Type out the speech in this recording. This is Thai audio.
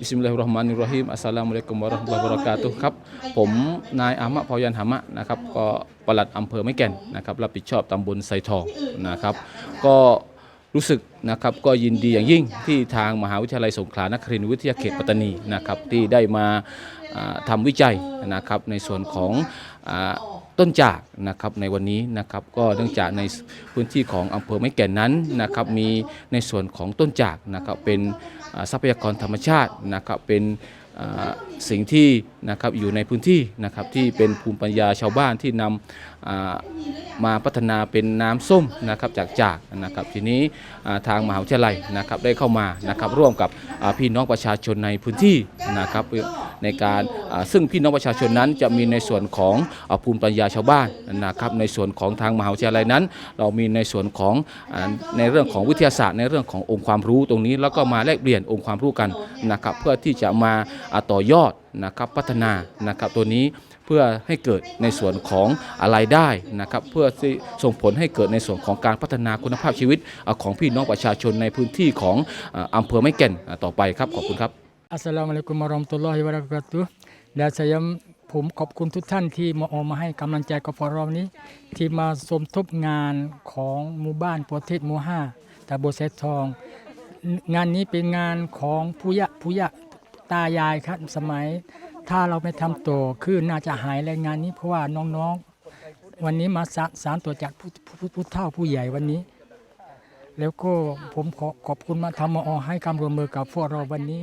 บิสมิลลาฮิรเราะห์มานิรเราะฮีมอัสสลามุอะลัยกุมวะเราะห์มะตุลลอฮิวะบะเราะกาตุฮ์ครับ ผมนายอามะพอยันหามะนะครับก็ปลัดอำเภอไม่แก่นนะครับรับผิดชอบตำบลไซทองนะครับ ก็รู้สึกนะครับก็ยินดีอย่างยิ่งที่ทางมหาวิทยาลัยสงขลานครินทร์วิทยาเขตปัตตานีนะครับที่ได้มา ทำวิจัยนะครับในส่วนของอต้นจากนะครับในวันนี้นะครับก็เนื่องจากในพื้นที่ของอำเภอไม้แก่นนั้นนะครับมีในส่วนของต้นจากนะครับเป็นทรัพยากรธรรมชาตินะครับเป็นสิ่งที่นะครับอยู่ในพื้นที่นะครับที่เป็นภูมิปัญญาชาวบ้านที่นำมาพัฒนาเป็นน้ำส้มนะครับจากจากนะครับทีนี้ทางมหาวิทยาลัยนะครับได้เข้ามานะครับร่วมกับพี่น้องประชาชนในพื้นที่นะครับ ในการซึ่งพี่น้องประชาชนนั้นจะมีในส่วนของภูมิปัญญาชาวบ้านนะครับในส่วนของทางมหาวิทยาลัยนั้น เรามีในส่วนของในเรื่องของวิทยาศาสตร์ ในเรื่องขององค์ความรู้ตรงนี้ แล้วก็มาแลกเปลี่ยนองค์ความรู้กันนะครับเพื่อที่จะมาต่อยอดนะครับพัฒนานะครับตัวนี้เพื่อให้เกิดในส่วนของอะไรได้นะครับเพื่อส่งผลให้เกิดในส่วนของการพัฒนาคุณภาพชีวิตของพี่น้องประชาชนในพื้นที่ของอำเภอไม้แก่นต่อไปครับขอบคุณครับ Assalamualaikum warahmatullahi wabarakatuh และสยามผมขอบคุณทุกท่านที่มาออกมาให้กำลังใจกับพวกเรานี้ ที่มาสมทบงานของหมู่บ้านโปรเทศหมู่ห้าตาโบเซทอง งานนี้เป็นงานของผู้ยะผู้ยะตายายครับสมัย ถ้าเราไม่ทำโตอคือน่าจะหายแรงงานนี้เพราะว่าน้องๆ วันนี้มาสาสารตัวจากผู้ผู้ผู้เฒ่าผู้ใหญ่วันนี้ แล้วก็ผมขอขอบคุณมาทำมาออให้ความร่วมมือกับพวกเราวันนี้